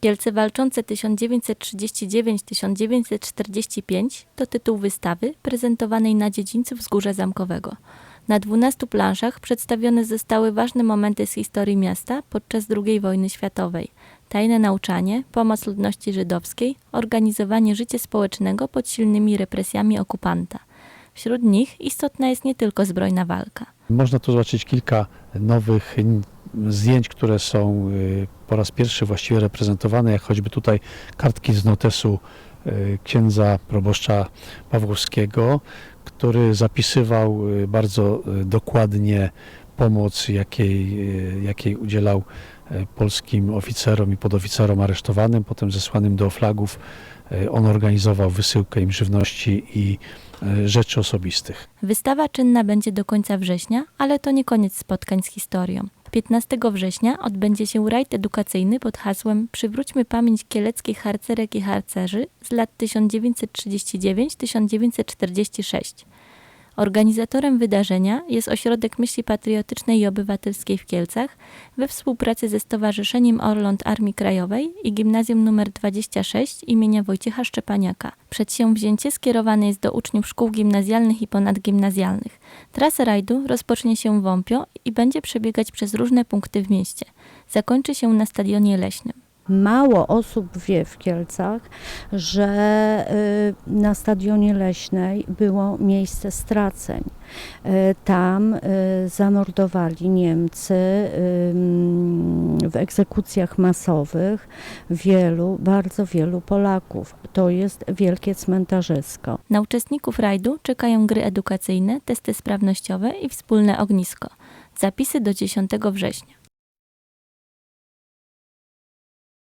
Kielce walczące 1939-1945 to tytuł wystawy prezentowanej na dziedzińcu Wzgórza Zamkowego. Na 12 planszach przedstawione zostały ważne momenty z historii miasta podczas II wojny światowej. Tajne nauczanie, pomoc ludności żydowskiej, organizowanie życia społecznego pod silnymi represjami okupanta. Wśród nich istotna jest nie tylko zbrojna walka. Można tu zobaczyć kilka nowych zdjęć, które są y, po raz pierwszy właściwie reprezentowane, jak choćby tutaj kartki z notesu y, księdza proboszcza Pawłowskiego, który zapisywał y, bardzo y, dokładnie pomoc, jakiej, jakiej udzielał polskim oficerom i podoficerom aresztowanym, potem zesłanym do flagów. On organizował wysyłkę im żywności i rzeczy osobistych. Wystawa czynna będzie do końca września, ale to nie koniec spotkań z historią. 15 września odbędzie się rajd edukacyjny pod hasłem Przywróćmy pamięć kieleckich harcerek i harcerzy z lat 1939-1946. Organizatorem wydarzenia jest Ośrodek Myśli Patriotycznej i Obywatelskiej w Kielcach we współpracy ze Stowarzyszeniem Orląt Armii Krajowej i Gimnazjum nr 26 imienia Wojciecha Szczepaniaka. Przedsięwzięcie skierowane jest do uczniów szkół gimnazjalnych i ponadgimnazjalnych. Trasa rajdu rozpocznie się w Wąpio i będzie przebiegać przez różne punkty w mieście. Zakończy się na Stadionie Leśnym. Mało osób wie w Kielcach, że y, na Stadionie Leśnej było miejsce straceń. Y, Tam y, zamordowali Niemcy w egzekucjach masowych wielu, bardzo wielu Polaków. To jest wielkie cmentarzysko. Na uczestników rajdu czekają gry edukacyjne, testy sprawnościowe i wspólne ognisko. Zapisy do 10 września.